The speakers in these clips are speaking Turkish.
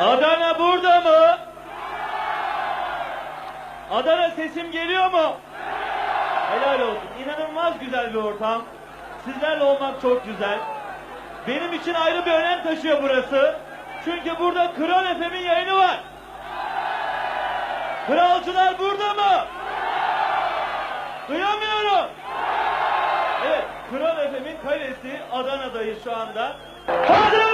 Adana burada mı? Adana sesim geliyor mu? Helal olsun. İnanılmaz güzel bir ortam. Sizlerle olmak çok güzel. Benim için ayrı bir önem taşıyor burası. Çünkü burada Kral FM'in yayını var. Kralcılar burada mı? Duyamıyorum. Evet, Kral FM'in kalesi Adana'dayız şu anda. Hazır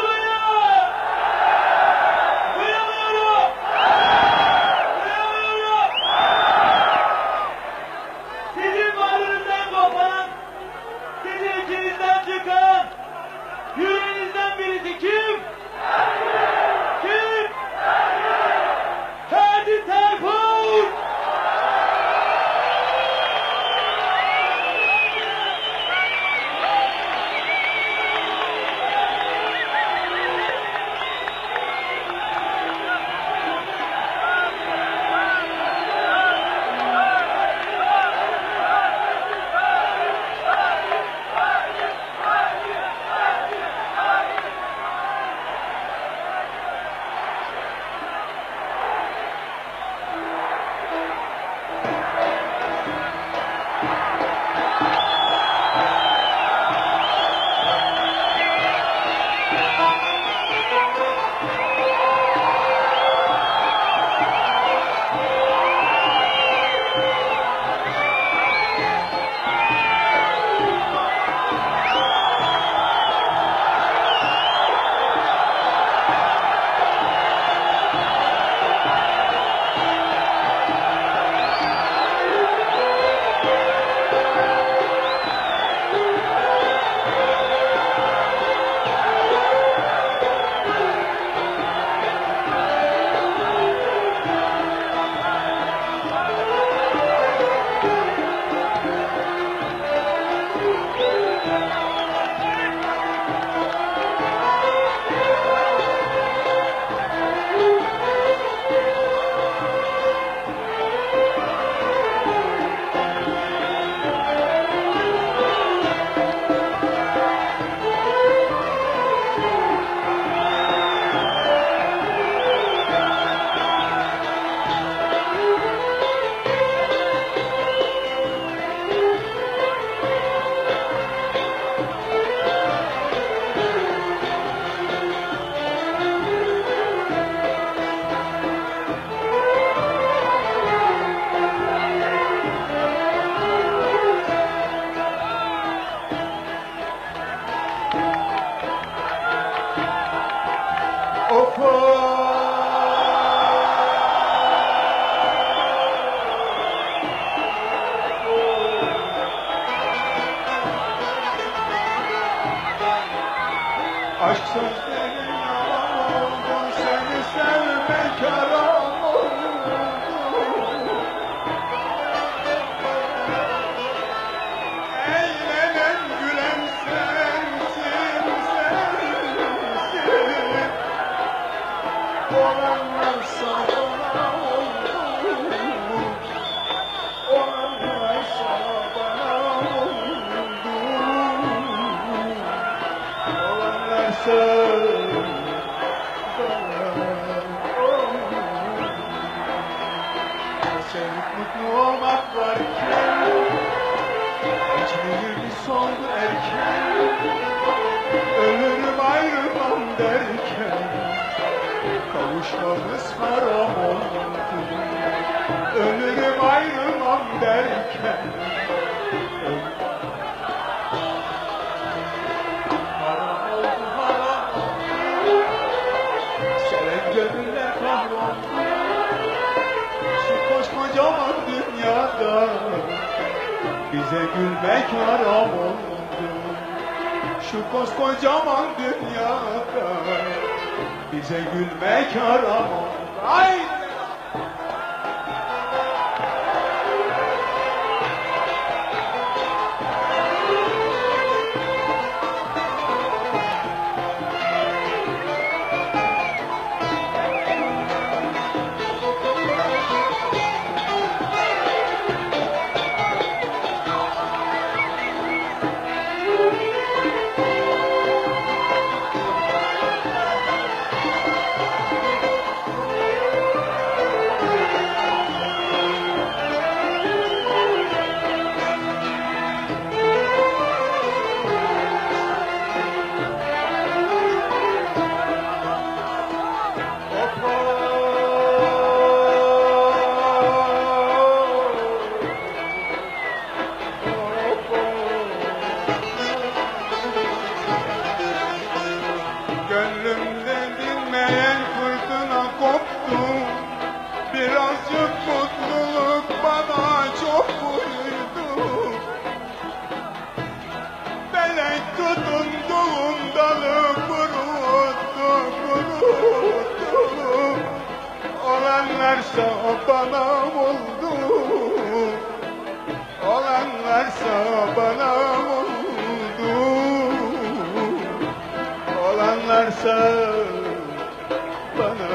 Aşk sözlerin soldu erken Ölürüm ayrılmam derken Kavuşmamız haram oldu Ölürüm ayrılmam derken. Haram oldu haram Seven gönüller kahroldu Şu koskocaman dünyada Bize gülmek haram oldu Şu koskocaman dünyada Bize gülmek haram oldu tutunduğum dalı kuruttu kuruttu Olanlarsa bana oldu Olanlarsa bana oldu Olanlarsa bana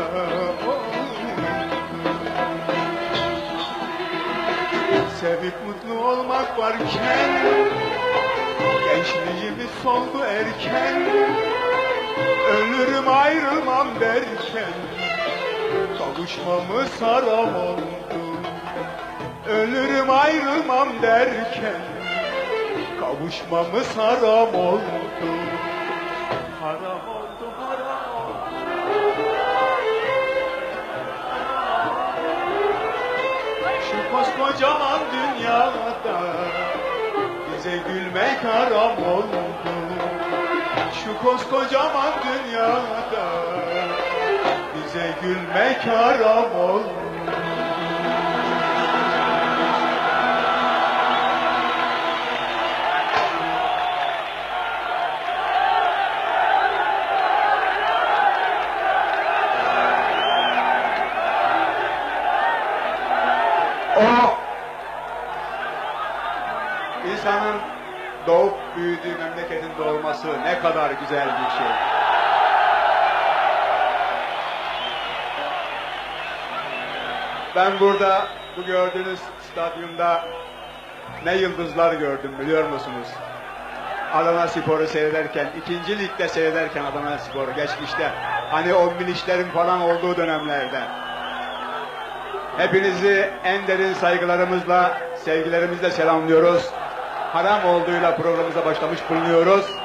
Sevip mutlu olmak varken Gençliğimiz soldu erken. Ölürüm ayrılmam derken. Kavuşmamız haram oldu. Ölürüm ayrılmam derken. Kavuşmamız haram oldu. Haram oldu haram oldu. Şu koskocaman dünyada Bize gülmek haram oldu Şu koskocaman dünyada Bize gülmek haram oldu insanın doğup büyüdüğü memleketin doğması ne kadar güzel bir şey. Ben burada bu gördüğünüz stadyumda ne yıldızlar gördüm biliyor musunuz? Adana Spor'u seyrederken, ikinci ligde seyrederken Adana Spor'u geçmişte. Hani o minişlerin falan olduğu dönemlerde. Hepinizi en derin saygılarımızla, sevgilerimizle selamlıyoruz. Haram olduğuyla programımıza başlamış bulunuyoruz.